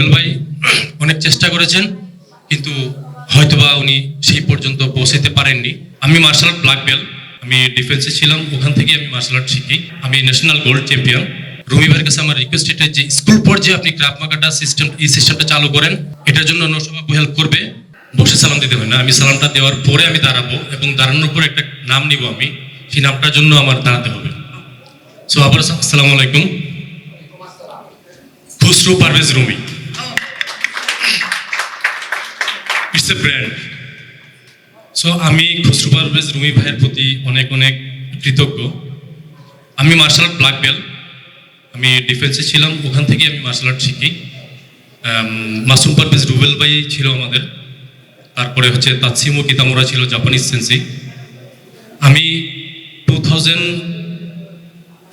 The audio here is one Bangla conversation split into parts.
রুবেল ভাই অনেক চেষ্টা করেছেন, কিন্তু হয়তোবা উনি সেই পর্যন্ত পৌঁছাতে পারেননি। আমি মার্শাল আর্ট ব্ল্যাক বেল্ট আমি ডিফেন্সে ছিলাম, ওখান থেকে আমি মার্শাল আর্ট শিখি। আমি ন্যাশনাল গোল্ড চ্যাম্পিয়ন রুমি ভাইয়ের কাছে আমার রিকোয়েস্ট এটা যে স্কুল পর্যায়ে আপনি ক্রাফ মাকাটা সিস্টেম এই সিস্টেমটা চালু করেন, এটার জন্য নৌসভা হেল্প করবে। বসে সালাম দিতে হয় না। আমি সালামটা দেওয়ার পরে আমি দাঁড়াবো এবং দাঁড়ানোর পরে একটা নাম নিব আমি। সেই নামটার জন্য আমার দাঁড়াতে হবে। সো আবার আসসালামু আলাইকুম। Khusru Parvez Rumi. A brand so আমি খুসরু পারভেজ রুমি ভাইয়ের প্রতি অনেক অনেক কৃতজ্ঞ। আমি মার্শাল আর্ট ব্ল্যাক বেল্ট আমি ডিফেন্সে ছিলাম, ওখান থেকে আমি মার্শাল আর্ট শিখি। মাসুম পারভেজ রুবেল ভাই ছিল আমাদের। তারপরে হচ্ছে তাৎসিমো কিতামোরা ছিল জাপানিজ সেন্সি আমি টু থাউজেন্ড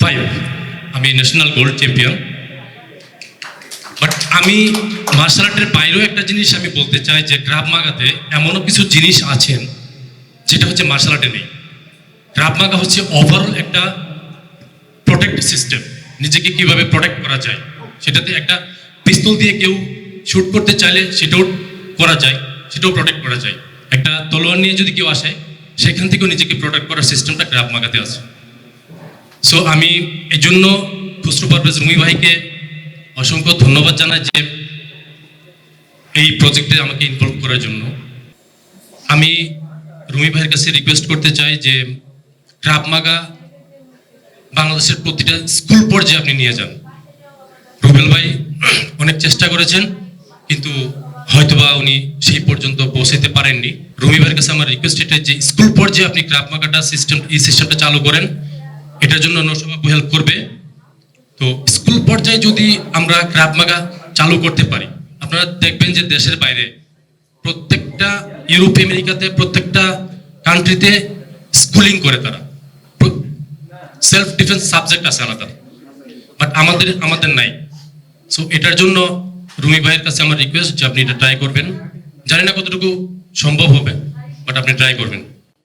ফাইভ আমি ন্যাশনাল গোল্ড চ্যাম্পিয়ন বাট আমি মার্শাল আর্টের বাইরেও একটা জিনিস আমি বলতে চাই যে গ্রাব মাগাতে এমনও কিছু জিনিস আছেন যেটা হচ্ছে মার্শাল আর্টে নেই। গ্রাব মাগা হচ্ছে ওভারঅল একটা প্রোটেক্ট সিস্টেম নিজেকে কীভাবে প্রোটেক্ট করা যায়। সেটাতে একটা পিস্তল দিয়ে কেউ শ্যুট করতে চাইলে সেটাও করা যায়, সেটাও প্রোটেক্ট করা যায়। একটা তলোয়ার নিয়ে যদি কেউ আসে, সেখান থেকেও নিজেকে প্রোটেক্ট করার সিস্টেমটা গ্রাব মাগাতে আছে। সো আমি এই জন্য খুসরু পারভেজ রুমি ভাইকে অসংখ্য ধন্যবাদ জানাই যে এই প্রজেক্টে আমাকে ইনভলভ করার জন্য। আমি রুমি ভাইয়ের কাছে রিকোয়েস্ট করতে চাই যে ক্রাব মাগা বাংলাদেশের প্রতিটা স্কুল পর্যায়ে আপনি নিয়ে যান। রুবেল ভাই অনেক চেষ্টা করেছেন, কিন্তু হয়তোবা উনি সেই পর্যন্ত পৌঁছাতে পারেননি। রুমি ভাইয়ের কাছে আমার রিকোয়েস্ট এটা যে স্কুল পর্যায়ে আপনি ক্রাব মাগাটা সিস্টেম এই সিস্টেমটা চালু করেন, এটার জন্য নৌসভা হেল্প করবে। তো পর্যায়ে যদি আমরা ক্রাব মাগা চালু করতে পারি, আপনারা দেখবেন যে দেশের বাইরে প্রত্যেকটা ইউরোপ, আমেরিকাতে প্রত্যেকটা কান্ট্রিতে স্কুলিং করে তারা। সেলফ ডিফেন্স সাবজেক্ট আছে আলাদা বাট আমাদের আমাদের নাই। সো এটার জন্য রুমি ভাইয়ের কাছে আমার রিকোয়েস্ট যে আপনি এটা ট্রাই করবেন। জানি না কতটুকু সম্ভব হবে বাট আপনি ট্রাই করবেন।